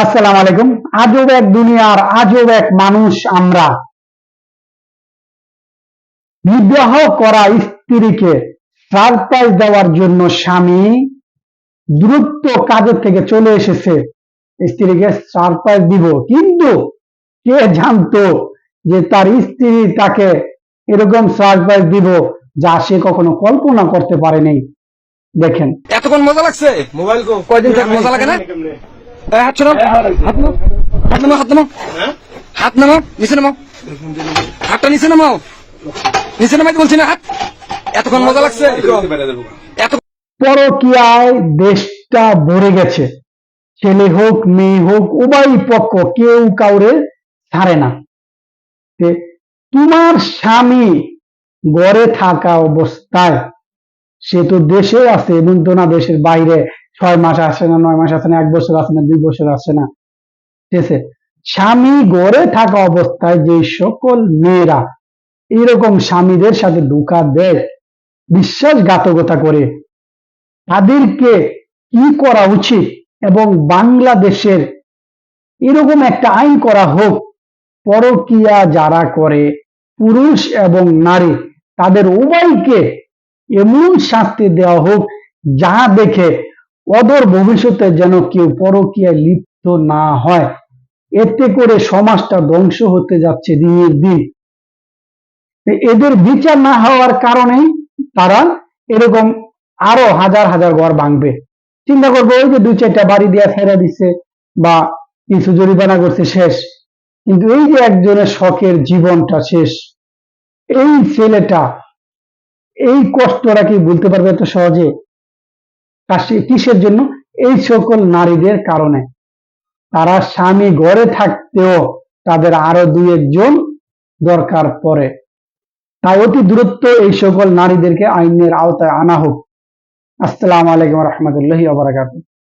আসসালাম আলাইকুম। আজব এক দুনিয়ার আজব এক মানুষ আমরা। বিবাহ করা স্ত্রীকে সারপ্রাইজ দেওয়ার জন্য স্বামী দ্রুত কাজের থেকে চলে এসেছে। স্ত্রীকে সারপ্রাইজ দিব। কিন্তু কে জানতো যে তার স্ত্রী তাকে এরকম সারপ্রাইজ দিব যা সে কখনো কল্পনা করতে পারেনি? দেখেন। এতক্ষণ মজা লাগছে? মোবাইল কয়দিন মজা লাগে না? হাত ছড়াও হাত নামাও হাত নামাও হাত নামাও হাত নামাও নিচে নামাও হাতটা নিচে নামাও নিচে নামাইতে বলছি না হাত এতক্ষণ মজা লাগছে এত পরকিয়ায় দেশটা ভরে গেছে ছেলে হোক মেয়ে হোক উভয় পক্ষ কেউ কাউরে ছাড়ে না তোমার স্বামী গড়ে থাকা অবস্থায় সে তো দেশে আছে এবং তো না দেশের বাইরে ছয় মাস আসে না, নয় মাস আসে না, এক বছর আসে না, দুই বছর আসে না। ঠিক আছে? স্বামী গড়ে থাকা অবস্থায় যে সকল মেয়েরা এরকম স্বামীদের সাথে ধোকা দেয়, বিশ্বাসঘাতকতা করে, তাদেরকে কি করা উচিত এবং বাংলাদেশের এরকম একটা আইন করা হোক, পরকিয়া যারা করে, পুরুষ এবং নারী, তাদের উভয়কে এমন শাস্তি দেওয়া হোক যা দেখে অদূর ভবিষ্যতে যেন কেউ পরকিয়ায় লিপ্ত না হয়। এতে করে সমাজটা ধ্বংস হতে যাচ্ছে দিনের দিন। এদের বিচার না হওয়ার কারণেই তারা এরকম আরও হাজার হাজার ঘর ভাঙবে। চিন্তা করব, ওই যে দুই চারটা বাড়ি দিয়ে ফেরা দিচ্ছে বা কিছু জরিমানা করছে, শেষ। কিন্তু এই যে একজনের শখের জীবনটা শেষ, এই ছেলেটা, এই কষ্টটা কি বলতে পারবে এত সহজে? কিসের জন্য? এই সকল নারীদের কারণে। তারা স্বামী ঘরে থাকতেও তাদের আরও দুই একজন দরকার পড়ে। তাই অতি দূরত্ব এই সকল নারীদেরকে আইনের আওতায় আনা হোক। আসসালাম আলাইকুম রহমতুল্লাহ